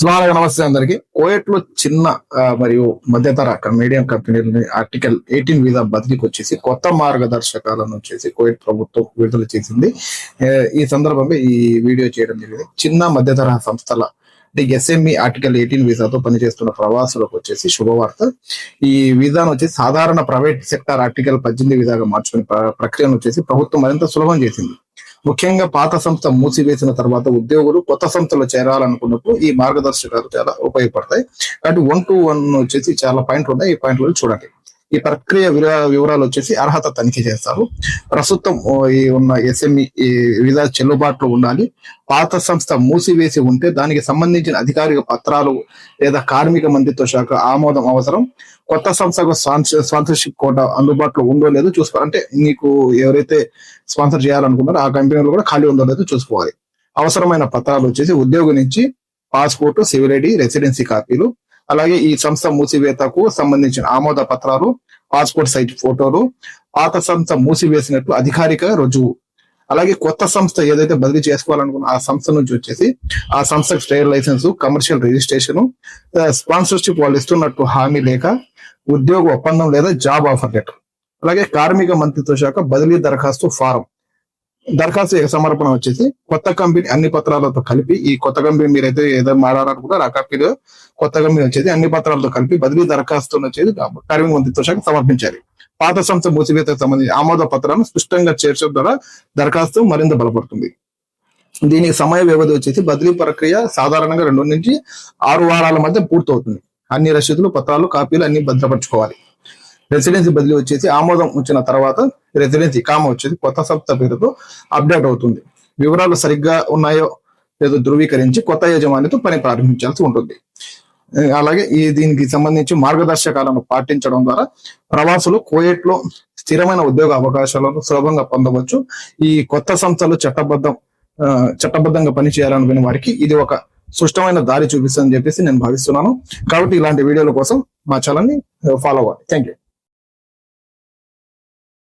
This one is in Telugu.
స్వాగత నమస్తే అందరికి. కోయట్లో చిన్న మరియు మధ్యతర మీడియం కంపెనీలని ఆర్టికల్ ఎయిటీన్ వీసా బదిలీకి వచ్చేసి కొత్త మార్గదర్శకాలను వచ్చేసి కోయట్ ప్రభుత్వం విడుదల చేసింది. ఈ సందర్భంగా ఈ వీడియో చేయడం జరిగింది. చిన్న మధ్యతర సంస్థల అంటే ఎస్ఎంఈ ఆర్టికల్ ఎయిటీన్ వీసాతో పనిచేస్తున్న ప్రవాసులకు వచ్చేసి శుభవార్త. ఈ వీసాను వచ్చేసి సాధారణ ప్రైవేట్ సెక్టార్ ఆర్టికల్ పద్దెనిమిది వీసాగా మార్చుకునే ప్రక్రియను వచ్చేసి ప్రభుత్వం మరింత సులభం చేసింది. ముఖ్యంగా పాత సంస్థ మూసివేసిన తర్వాత ఉద్యోగులు కొత్త సంస్థలో చేరాలనుకున్నప్పుడు ఈ మార్గదర్శకాలు చాలా ఉపయోగపడతాయి. కాబట్టి వన్ టు వన్ వచ్చేసి చాలా పాయింట్లు ఉన్నాయి. ఈ పాయింట్లు చూడండి. ఈ ప్రక్రియ వివరాలు వచ్చేసి అర్హత తనిఖీ చేస్తారు. ప్రస్తుతం ఈ ఉన్న ఎస్ఎంఈ ఈ విధా చెల్లుబాటులో ఉండాలి. పాత సంస్థ మూసివేసి ఉంటే దానికి సంబంధించిన అధికారిక పత్రాలు లేదా కార్మిక మంత్రిత్వ శాఖ ఆమోదం అవసరం. కొత్త సంస్థకు స్పాన్సర్షిప్ కోట అందుబాటులో ఉందో లేదో చూసుకోవాలి. అంటే నీకు ఎవరైతే స్పాన్సర్ చేయాలనుకున్నారో ఆ కంపెనీలో కూడా ఖాళీ ఉందో లేదో చూసుకోవాలి. అవసరమైన పత్రాలు వచ్చేసి ఉద్యోగి నుంచి పాస్పోర్ట్ సివిల్ ఐడి రెసిడెన్సీ కాపీలు అలాగే ఈ సంస్థ మూసివేతకు సంబంధించిన ఆమోద పత్రాలు పాస్పోర్ట్ సైజ్ ఫోటోలు పాత సంస్థ మూసివేసినట్లు అధికారిక రుజువు. అలాగే కొత్త సంస్థ ఏదైతే బదిలీ చేసుకోవాలనుకున్న ఆ సంస్థ నుంచి వచ్చేసి ఆ సంస్థకు trade license commercial registration sponsorship వాళ్ళు ఇస్తున్నట్టు హామీ లేక ఉద్యోగ ఒప్పందం లేదా జాబ్ ఆఫర్ లెటర్. అలాగే కార్మిక మంత్రిత్వ శాఖ బదిలీ దరఖాస్తు ఫారం. దరఖాస్తు సమర్పణ వచ్చేసి కొత్త కంపెనీ అన్ని పత్రాలతో కలిపి ఈ కొత్త కంపెనీ మీరైతే ఏదో మాట్లాడాలనుకుంటారో ఆ కొత్త కంపెనీ వచ్చేది అన్ని పత్రాలతో కలిపి బదిలీ దరఖాస్తు వచ్చేది కార్మిక మంత్రిత్వ శాఖ సమర్పించాలి. పాత సంస్థ మూసివేతకు సంబంధించి ఆమోద పత్రాలను స్పష్టంగా చేర్చడం ద్వారా దరఖాస్తు మరింత బలపడుతుంది. దీనికి సమయ వ్యవధి వచ్చేసి బదిలీ ప్రక్రియ సాధారణంగా రెండు నుంచి ఆరు వారాల మధ్య పూర్తవుతుంది. అన్ని రసీదులు పత్రాలు కాపీలు అన్ని భద్రపరచుకోవాలి. రెసిడెన్సీ బదిలీ వచ్చేసి ఆమోదం వచ్చిన తర్వాత రెసిడెన్సీ కామ వచ్చేసి కొత్త సంస్థ పేరుతో అప్డేట్ అవుతుంది. వివరాలు సరిగ్గా ఉన్నాయో లేదో ధృవీకరించి కొత్త యజమానితో పని ప్రారంభించాల్సి ఉంటుంది. అలాగే ఈ దీనికి సంబంధించి మార్గదర్శకాలను పాటించడం ద్వారా ప్రవాసులు కోయట్లో స్థిరమైన ఉద్యోగ అవకాశాలను సులభంగా పొందవచ్చు. ఈ కొత్త సంస్థలు చట్టబద్ధం చట్టబద్ధంగా పనిచేయాలనుకునే వారికి ఇది ఒక స్పష్టమైన దారి చూపిస్తుందని చెప్పేసి నేను భావిస్తున్నాను. కాబట్టి ఇలాంటి వీడియోల కోసం మా ఛానల్ని ఫాలో అవ్వాలి థ్యాంక్ యూ